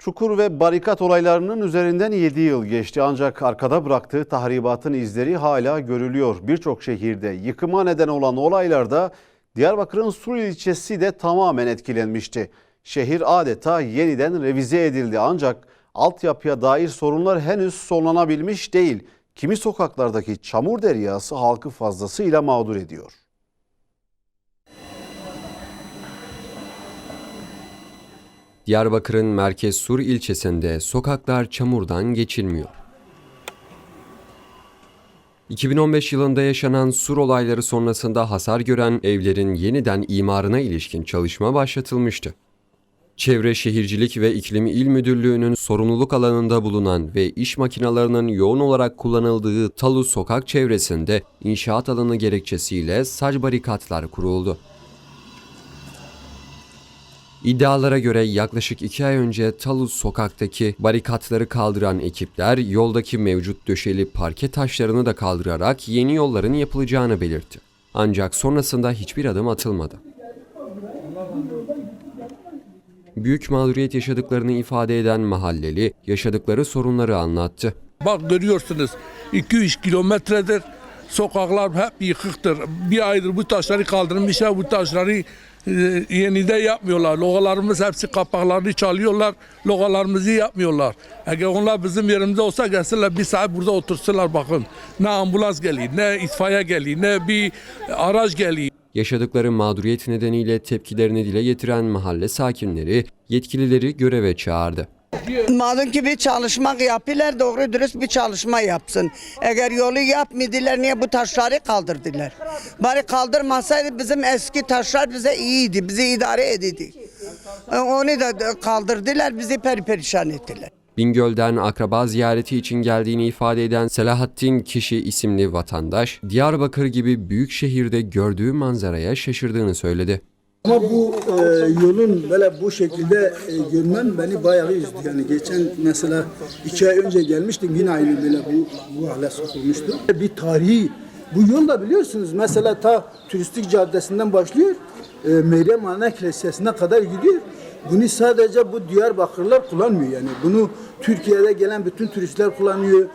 Çukur ve barikat olaylarının üzerinden 7 yıl geçti ancak arkada bıraktığı tahribatın izleri hala görülüyor. Birçok şehirde yıkıma neden olan olaylarda Diyarbakır'ın Suril ilçesi de tamamen etkilenmişti. Şehir adeta yeniden revize edildi ancak altyapıya dair sorunlar henüz sonlanabilmiş değil. Kimi sokaklardaki çamur deryası halkı fazlasıyla mağdur ediyor. Diyarbakır'ın Merkez Sur ilçesinde sokaklar çamurdan geçilmiyor. 2015 yılında yaşanan sur olayları sonrasında hasar gören evlerin yeniden imarına ilişkin çalışma başlatılmıştı. Çevre Şehircilik ve İklim İl Müdürlüğü'nün sorumluluk alanında bulunan ve iş makinalarının yoğun olarak kullanıldığı Talu sokak çevresinde inşaat alanı gerekçesiyle sac barikatlar kuruldu. İddialara göre yaklaşık iki ay önce Talus sokaktaki barikatları kaldıran ekipler yoldaki mevcut döşeli parke taşlarını da kaldırarak yeni yolların yapılacağını belirtti. Ancak sonrasında hiçbir adım atılmadı. Büyük mağduriyet yaşadıklarını ifade eden mahalleli yaşadıkları sorunları anlattı. Bak görüyorsunuz 2-3 kilometredir sokaklar hep yıkıktır. Bir aydır bu taşları kaldırmışlar bu taşları e, yenide yapmıyorlar. Logalarımız hepsi kapaklarını çalıyorlar. Logalarımızı yapmıyorlar. Eğer onlar bizim yerimizde olsa gelsinler bir saat burada otursunlar bakın. Ne ambulans geliyor, ne itfaiye geliyor, ne bir araç geliyor. Yaşadıkları mağduriyet nedeniyle tepkilerini dile getiren mahalle sakinleri yetkilileri göreve çağırdı. Madem ki bir çalışma yapıyorlar doğru dürüst bir çalışma yapsın. Eğer yolu yapmadılar niye bu taşları kaldırdılar? Bari kaldırmasaydı bizim eski taşlar bize iyiydi, bizi idare edildi. Onu da kaldırdılar, bizi perperişan ettiler. Bingöl'den akraba ziyareti için geldiğini ifade eden Selahattin Kişi isimli vatandaş, Diyarbakır gibi büyük şehirde gördüğü manzaraya şaşırdığını söyledi. Ama bu e, yolun böyle bu şekilde e, görmem beni bayağı üzdü. Yani geçen mesela iki ay önce gelmiştim yine aynı böyle bu, bu hale sokulmuştu. Bir tarihi bu yol da biliyorsunuz mesela ta turistik caddesinden başlıyor e, Meryem Ana Kilisesi'ne kadar gidiyor. Bunu sadece bu Diyarbakırlılar kullanmıyor yani. Bunu Türkiye'de gelen bütün turistler kullanıyor.